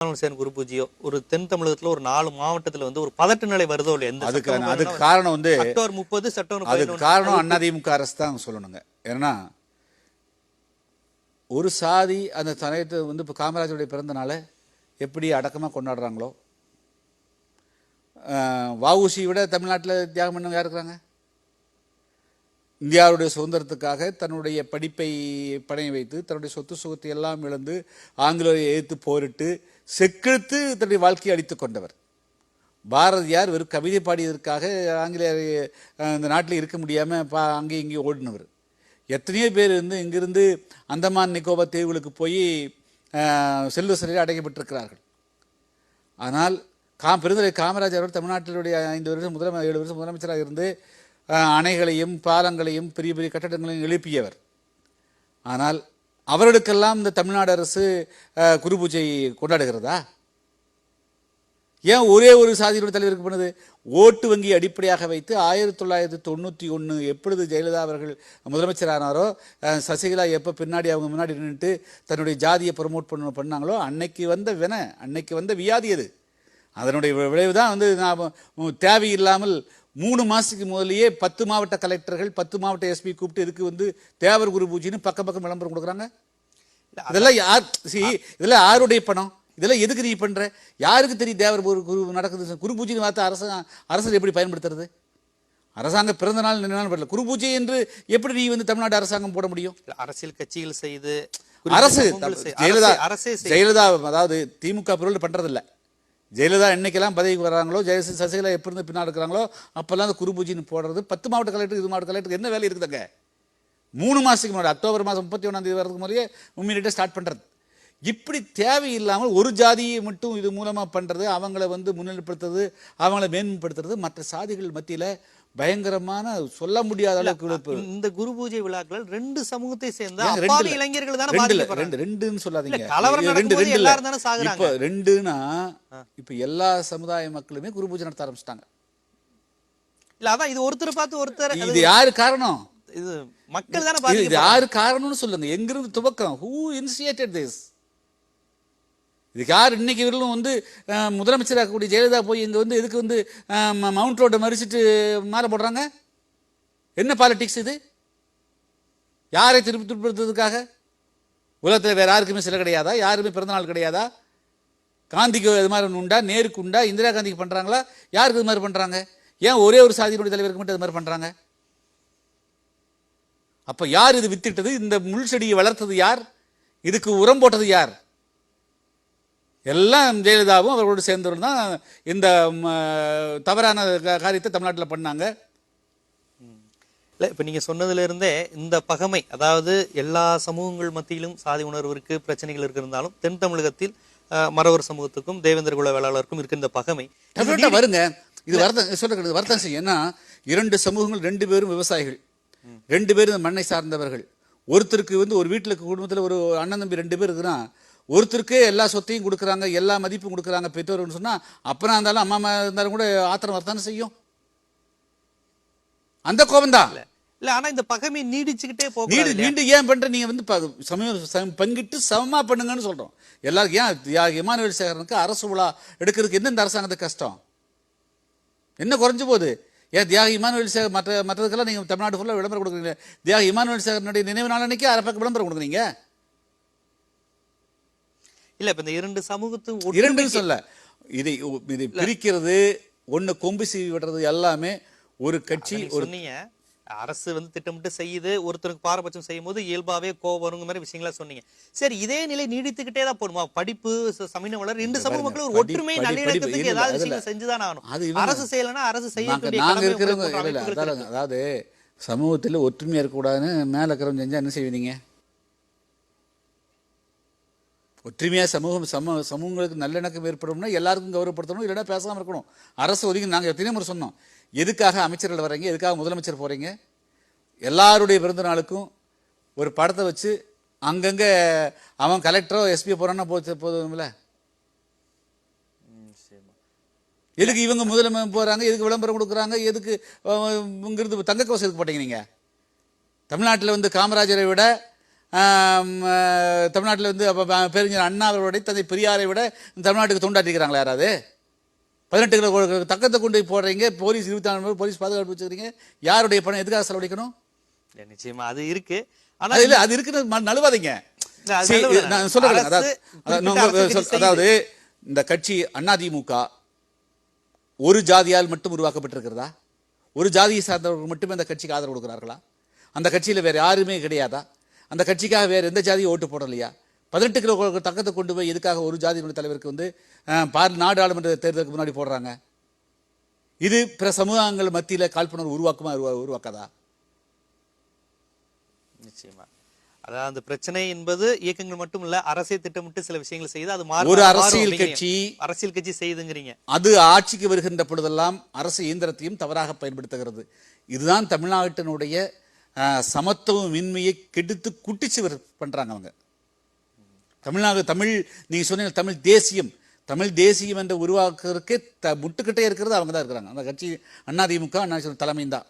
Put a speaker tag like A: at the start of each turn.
A: சேன் குரு பூஜையோ ஒரு தென் தமிழகத்துல ஒரு நாலு மாவட்டத்துல வந்து ஒரு பதட்ட நிலை வருதோ இல்லையா? எந்த
B: அதுக்கு அதுக்கு காரணம் வந்து
A: அக்டோபர் முப்பது செப்டம்பர்
B: அதுக்கு காரணம் அதிமுக அரசு தான் சொல்லணுங்க. ஏன்னா ஒரு சாதி அந்த சமயத்தை வந்து இப்போ காமராஜருடைய பிறந்த நாளை எப்படி அடக்கமாக கொண்டாடுறாங்களோ வஉசி விட தமிழ்நாட்டில் தியாகம் பண்ணவங்க யார் இருக்கிறாங்க? இந்தியாவுடைய சுதந்திரத்துக்காக தன்னுடைய படிப்பை பணைய வைத்து தன்னுடைய சொத்து சுகத்தை எல்லாம் இழந்து ஆங்கிலேயரை எதிர்த்து போரிட்டு செக்கெடுத்து தன்னுடைய வாழ்க்கையை அடித்து கொண்டவர். பாரதியார் வெறும் கவிதை பாடியதற்காக ஆங்கிலேயர் இந்த நாட்டில் இருக்க முடியாமல் பா அங்கேயும் இங்கேயும் ஓடினவர். எத்தனையோ பேர் வந்து இங்கிருந்து அந்தமான் நிக்கோபார் தீவுகளுக்கு போய் செல்வ சிறையில் அடைக்கப்பட்டிருக்கிறார்கள். ஆனால் கா பெருந்தலை காமராஜர் அவர்கள் தமிழ்நாட்டினுடைய ஐந்து வருஷம் முதலமை ஏழு வருஷம் முதலமைச்சராக இருந்து அணைகளையும் பாலங்களையும் பெரிய பெரிய கட்டடங்களையும் எழுப்பியவர். ஆனால் அவர்களுக்கெல்லாம் இந்த தமிழ்நாடு அரசு குரு பூஜை கொண்டாடுகிறதா? ஏன் ஒரே ஒரு சாதியினுடைய தலைவருக்கு பண்ணது? ஓட்டு வங்கி அடிப்படையாக வைத்து ஆயிரத்தி தொள்ளாயிரத்தி தொண்ணூற்றி ஒன்று எப்பொழுது ஜெயலலிதா அவர்கள் முதலமைச்சரானாரோ சசிகலா எப்போ பின்னாடி அவங்க முன்னாடி நின்றுட்டு தன்னுடைய ஜாதியை ப்ரமோட் பண்ண பண்ணாங்களோ அன்னைக்கு வந்த வின அன்னைக்கு வந்த வியாதி அது. அதனுடைய விளைவு தான் வந்து நான் தேவையில்லாமல் மூணு மாதத்துக்கு முதல்லயே பத்து மாவட்ட கலெக்டர்கள் பத்து மாவட்ட எஸ்பி கூப்பிட்டு இதுக்கு வந்து தேவர் குரு பூஜைன்னு பக்கம் பக்கம் விளம்பரம் கொடுக்குறாங்க? இதெல்லாம் யார் சி இதெல்லாம் யாருடைய பணம்? இதெல்லாம் எதுக்கு நீ பண்ற? யாருக்கு தெரியும் தேவர் குரு நடக்குது குரு பூஜைன்னு வார்த்தை அரசு அரசு எப்படி பயன்படுத்துறது? அரசாங்க பிறந்த நாள் நினைவு பண்ணல குரு பூஜை என்று எப்படி நீ வந்து தமிழ்நாடு அரசாங்கம் போட முடியும்?
A: அரசியல் கட்சிகள் செய்து
B: அரசு ஜெயலலிதா
A: அரசே-
B: ஜெயலலிதா அதாவது திமுக பொருள் பண்றதில்ல. ஜெயலலிதா என்னைக்கெல்லாம் பதவிக்கு வராங்களோ ஜெய சசிகலா எப்போ இருந்து பின்னால் இருக்கிறாங்களோ அப்போல்லாம் அந்த குருபூஜின்னு போடுறது பத்து மாவட்ட கலெக்டர் இது மாவட்ட கலெக்டருக்கு என்ன வேலை இருக்குதுங்க? மூணு மாதத்துக்கு முன்னாடி அக்டோபர் மாதம் முப்பத்தி ஒன்றாந்தேதி வரதுக்கு முறையே உண்மையிலே ஸ்டார்ட் பண்ணுறது இப்படி தேவையில்லாமல் ஒரு ஜாதியை மட்டும் இது மூலமாக பண்ணுறது அவங்கள வந்து முன்னிலைப்படுத்துறது அவங்கள மேன்மைப்படுத்துறது மற்ற சாதிகள் மத்தியில் பயங்கரமான சொல்ல முடியாத அளவுக்கு இழப்பு.
A: இந்த குரு பூஜை விழாக்கள் ரெண்டு சமூகத்தை சேர்ந்த அப்பாவி? இளைஞர்கள் தானே
B: ரெண்டு ரெண்டு ரெண்டுன்னு சொல்லாதீங்க.
A: கலவரம்
B: ரெண்டு ரெண்டு.
A: எல்லாரும் தானே சாகுறாங்க.
B: இப்போ ரெண்டுனா இப்போ எல்லா சமுதாய மக்களுமே குரு பூஜை நடத்த ஆரம்பிச்சிட்டாங்க.
A: இல்ல அதான் இது ஒருத்தர் பார்த்து ஒருத்தர்
B: இது யாரு காரணம்?
A: இது மக்கள் தானே
B: இது- யாரு காரணம்னு சொல்லுங்க. எங்கிருந்து துவக்கம்? ஹூ இனிஷியேட்டட் திஸ் இதுக்கு யார் இன்னைக்கு வரலும் வந்து முதலமைச்சராக கூடிய ஜெயலலிதா போய் இங்கே வந்து எதுக்கு வந்து ம- மவுண்ட் ரோட்டை மறிச்சிட்டு மாலை போடுறாங்க? என்ன பாலிட்டிக்ஸ் இது? யாரை திருப்பி திருப்படுத்துறதுக்காக உலகத்தில் வேறு யாருக்குமே சிலை கிடையாதா? யாருமே பிறந்தநாள் கிடையாதா? காந்திக்கு இது மாதிரி ஒன்று உண்டா? நேருக்கு உண்டா? இந்திரா காந்திக்கு பண்ணுறாங்களா யாருக்கு இது மாதிரி பண்ணுறாங்க ஏன் ஒரே ஒரு சாதியினுடைய தலைவருக்கு மட்டும் இது மாதிரி பண்ணுறாங்க அப்போ யார் இது வித்திட்டது? இந்த முள் செடியை வளர்த்தது யார்? இதுக்கு உரம் போட்டது யார்? எல்லாம் ஜெயலலிதாவும் அவர்களோடு சேர்ந்தவர்கள் தான் இந்த தவறான காரியத்தை தமிழ்நாட்டில் பண்ணாங்க.
A: இல்ல இப்ப நீங்க சொன்னதுல இருந்தே இந்த பகமை அதாவது எல்லா சமூகங்கள் மத்தியிலும் சாதி உணர்வு இருக்கு பிரச்சனைகள் இருக்கு இருந்தாலும் தென் தமிழகத்தில் மறவர் சமூகத்துக்கும் தேவேந்திர குல வேளாளருக்கும் இருக்க இந்த பகமை.
B: வருங்க. இது வருத்தம் சொல்ல வருத்தம் செய்யும். ஏன்னா இரண்டு சமூகங்கள் ரெண்டு பேரும் விவசாயிகள். ரெண்டு பேரும் மண்ணை சார்ந்தவர்கள். ஒருத்தருக்கு வந்து ஒரு வீட்டில் குடும்பத்தில் ஒரு அண்ணன் தம்பி ரெண்டு பேர் இருக்குன்னா ஒருத்தருக்கே எல்லா சொத்தையும் கொடுக்குறாங்க எல்லா மதிப்பும் கொடுக்குறாங்க பெற்றோர்னு சொன்னா அப்பனா இருந்தாலும் அம்மா அம்மா இருந்தாலும் கூட ஆத்திரம் வரத்தானே செய்யும்? அந்த கோபம் தான்
A: இல்ல ஆனா இந்த பகமை நீடிச்சுக்கிட்டே போக
B: நீண்டு நீண்டு ஏன் பண்ற? நீங்க வந்து ப- சமய சம- பங்கிட்டு சமமா பண்ணுங்கன்னு சொல்றோம். எல்லாருக்கும் ஏன் இமானுவேல் சேகரனுக்கு அரசு விழா எடுக்கிறதுக்கு என்ன இந்த அரசாங்கத்துக்கு கஷ்டம்? என்ன குறைஞ்சு போகுது? ஏன் தியாக இமானுவேல் சேகர் மற்ற மற்றதுக்கெல்லாம் நீங்க தமிழ்நாடு ஃபுல்லாக விளம்பரம் கொடுக்குறீங்க. தியாக இமானுவேல் சேகரனுடைய நினைவு நாள் அன்னைக்கு அரை பக்கம் விளம்பரம் கொடுக்குறீங்க.
A: இல்ல இப்ப இந்த இரண்டு சமூகத்தும்
B: இரண்டுன்னு சொல்ல. இதை இதை பிரிக்கிறது ஒண்ணு கொம்பு சீவி விடுறது எல்லாமே ஒரு கட்சி ஒரு
A: அரசு வந்து திட்டமிட்டு செய்யுது ஒருத்தருக்கு பாரபட்சம் செய்யும் போது இயல்பாவே கோவம் வருங்க மாதிரி விஷயங்களா சொன்னீங்க. சரி இதே நிலை நீடித்துக்கிட்டே தான் போடுமா படிப்பு சமீன வளர் ரெண்டு சமூக மக்களும் ஒரு ஒற்றுமை நல்லிணக்கத்துக்கு ஏதாவது விஷயங்கள் செஞ்சுதான் ஆகணும். அரசு செய்யலைன்னா அரசு செய்ய
B: அதாவது சமூகத்தில் ஒற்றுமையா இருக்கக்கூடாதுன்னு மேல இருக்கிறவங்க செஞ்சா என்ன செய்வீங்க? ஒற்றுமையா சமூகம் சம சமூகங்களுக்கு நல்லிணக்கம் ஏற்படும்னா எல்லாருக்கும் கௌரவப்படுத்தணும் இல்லைன்னா பேசாம இருக்கணும். அரசு ஒதுக்கி நாங்க எத்தனை முறை சொன்னோம். எதுக்காக அமைச்சர்கள் வர்றீங்க? எதுக்காக முதலமைச்சர் போறீங்க? எல்லாருடைய பிறந்த நாளுக்கும் ஒரு படத்தை வச்சு அங்கங்க அவன் கலெக்டரோ எஸ்பியோ போறான்னா போச்சு போதும்ல. எதுக்கு இவங்க முதல்ல போறாங்க? எதுக்கு விளம்பரம் கொடுக்குறாங்க? எதுக்கு இங்கிருந்து தங்க எதுக்கு போட்டீங்க நீங்க? தமிழ்நாட்டில் வந்து காமராஜரை விட தமிழ்நாட்டில் வந்து அப்ப ப- பேரறிஞர் அண்ணா அவர்களுடைய தந்தை பெரியாரை விட தமிழ்நாட்டுக்கு தொண்டாட்டிக்கிறாங்களா யாராவது பதினெட்டு கிலோ தக்கத்தை கொண்டு போய் போடுறீங்க போலீஸ் இருபத்தி நாலு போலீஸ் பாதுகாப்பு வச்சுக்கிறீங்க யாருடைய பணம் எதுக்காக செலவழிக்கணும்
A: நிச்சயமா அது இருக்கு. ஆனா
B: அது இல்ல அது இருக்குன்னு நழுவாதீங்க. நான்
A: அரசு
B: அதாவது அதாவது இந்த கட்சி அதிமுக ஒரு ஜாதியால் மட்டும் உருவாக்கப்பட்டிருக்கிறதா? ஒரு ஜாதியை சார்ந்தவர்கள் மட்டுமே அந்த கட்சிக்கு ஆதரவு கொடுக்கிறார்களா? அந்த கட்சியில வேற யாருமே கிடையாதா? அந்த கட்சிக்காக வேற எந்த ஜாதியும் ஓட்டு போடலையா? பதினெட்டு கிலோ தக்கத்தை கொண்டு போய் எதுக்காக ஒரு ஜாதியினுடைய தலைவருக்கு வந்து பார் நாடாளுமன்ற தேர்தலுக்கு முன்னாடி போடுறாங்க? இது பிற சமூகங்கள் மத்தியில காழ்ப்புணர்வு உருவாக்குமா உருவா- உருவாக்காதா?
A: நிச்சயமா. அதாவது அந்த பிரச்சனை என்பது இயக்கங்கள் மட்டும் இல்ல அரசே திட்டமிட்டு சில விஷயங்களை செய்து அது
B: ஒரு அரசியல். கட்சி
A: அரசியல் கட்சி செய்யுதுங்கிறீங்க
B: அது ஆட்சிக்கு வருகின்ற பொழுதெல்லாம் அரசு இயந்திரத்தையும் தவறாக பயன்படுத்துகிறது. இதுதான் தமிழ்நாட்டினுடைய சமத்துவமின்மையை கெடுத்து குட்டிச்சு பண்ணுறாங்க அவங்க. தமிழ்நாடு தமிழ் நீங்கள் சொன்னீங்க தமிழ் தேசியம். தமிழ் தேசியம் என்ற உருவாக்குறதுக்கே த முட்டுக்கிட்டே இருக்கிறது அவங்க தான் இருக்கிறாங்க. அந்த கட்சி அண்ணாதிமுக அண்ணா தலைமையும் தான்